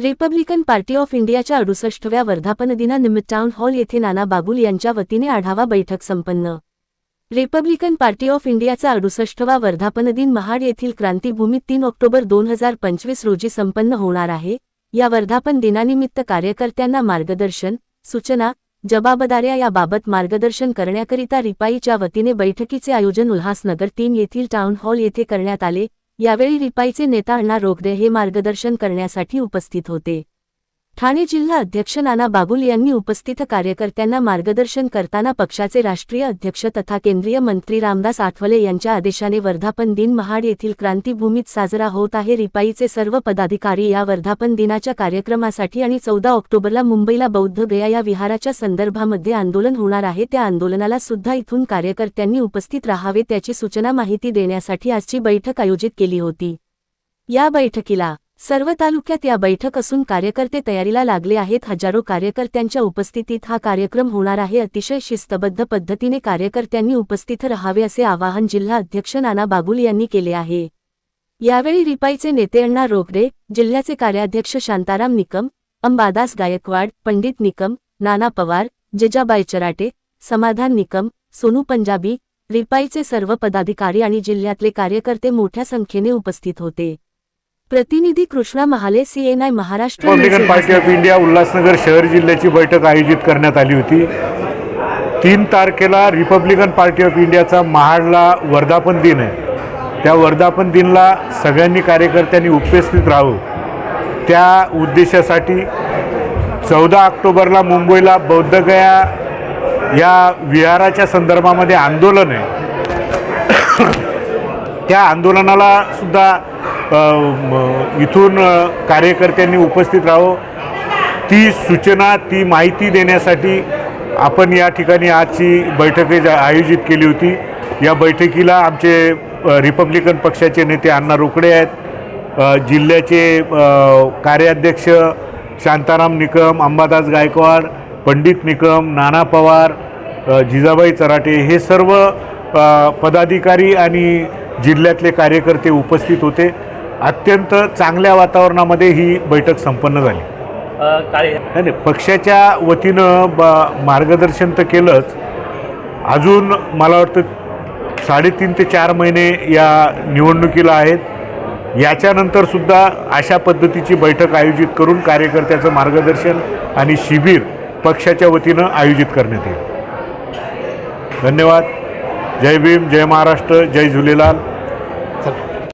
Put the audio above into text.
Republican party of इंडियाच्या अडुसष्टव्या वर्धापन दिनानिमित्त टाउन हॉल येथे नाना बागुल यांच्या वतीने आढावा बैठक संपन्न. रिपब्लिकन पार्टी ऑफ इंडियाचा अडुसष्टवा वर्धापन दिन महाड येथील क्रांतीभूमीत तीन ऑक्टोबर दोन हजार पंचवीस रोजी संपन्न होणार आहे. या वर्धापन दिनानिमित्त कार्यकर्त्यांना मार्गदर्शन सूचना जबाबदाऱ्या याबाबत मार्गदर्शन करण्याकरिता रिपाईच्या वतीने बैठकीचे आयोजन उल्हासनगर तीन येथील टाउन हॉल येथे करण्यात आले. यावेळी रिपाईचे नेता अण्णा रोगदे हे मार्गदर्शन करण्यासाठी उपस्थित होते. ठाणे जिल्हा अध्यक्ष नाना बाबुल यांनी उपस्थित कार्यकर्त्यांना मार्गदर्शन करताना पक्षाचे राष्ट्रीय अध्यक्ष तथा केंद्रीय मंत्री रामदास आठवले यांच्या आदेशाने वर्धापन दिन महाड येथील क्रांतीभूमीत साजरा होत आहे. रिपाईचे सर्व पदाधिकारी या वर्धापन दिनाच्या कार्यक्रमासाठी आणि चौदा ऑक्टोबरला मुंबईला बौद्ध गया या विहाराच्या संदर्भामध्ये आंदोलन होणार आहे. त्या आंदोलनाला सुद्धा इथून कार्यकर्त्यांनी उपस्थित राहावे त्याची सूचना माहिती देण्यासाठी आजची बैठक आयोजित केली होती. या बैठकीला सर्व तालुक्यात या बैठक असून कार्यकर्ते तयारीला लागले आहेत. हजारो कार्यकर्त्यांच्या उपस्थितीत हा कार्यक्रम होणार आहे. अतिशय शिस्तबद्ध पद्धतीने कार्यकर्त्यांनी उपस्थित राहावे असे आवाहन जिल्हा अध्यक्ष नाना बाबुल यांनी केले आहे. यावेळी रिपाईचे नेते अण्णा रोकडे जिल्ह्याचे कार्याध्यक्ष शांताराम निकम अंबादास गायकवाड पंडित निकम नाना पवार जिजाबाई चराटे समाधान निकम सोनू पंजाबी रिपाईचे सर्व पदाधिकारी आणि जिल्ह्यातले कार्यकर्ते मोठ्या संख्येने उपस्थित होते. प्रतिनिधी Krishna Mahale CNI Maharashtra Republican Party of India Ulhasnagar शहर जिल्ह्याची बैठक आयोजित करण्यात आली होती. तीन तारखेला रिपब्लिकन पार्टी ऑफ इंडियाचा महाडला वर्धापन दिन आहे. त्या वर्धापन दिनला सगळ्यांनी कार्यकर्त्यांनी उपस्थित राहावं त्या उद्देशासाठी चौदा ऑक्टोबरला मुंबईला बौद्धगया या विहाराच्या संदर्भामध्ये आंदोलन आहे. त्या आंदोलनाला सुद्धा इथून कार्यकर्त्यांनी उपस्थित राहो. ती सूचना ती माहिती देण्यासाठी आपण या ठिकाणी आजची बैठक आयोजित केली होती. या बैठकीला आमचे रिपब्लिकन पक्षाचे नेते अण्णा रोकडे आहेत. जिल्ह्याचे कार्याध्यक्ष शांताराम निकम अंबादास गायकवाड पंडित निकम नाना पवार जिजाबाई चराटे हे सर्व पदाधिकारी आणि जिल्ह्यातले कार्यकर्ते उपस्थित होते. अत्यंत चांगल्या वातावरणामध्ये ही बैठक संपन्न झाली. काय? नाही पक्षाच्या वतीनं ब मार्गदर्शन तर केलंच. अजून मला वाटतं साडेतीन ते चार महिने या निवडणुकीला आहेत. याच्यानंतर सुद्धा अशा पद्धतीची बैठक आयोजित करून कार्यकर्त्याचं मार्गदर्शन आणि शिबिर पक्षाच्या वतीनं आयोजित करण्यात येईल. धन्यवाद. जय भीम जय महाराष्ट्र जय झुलेलाल.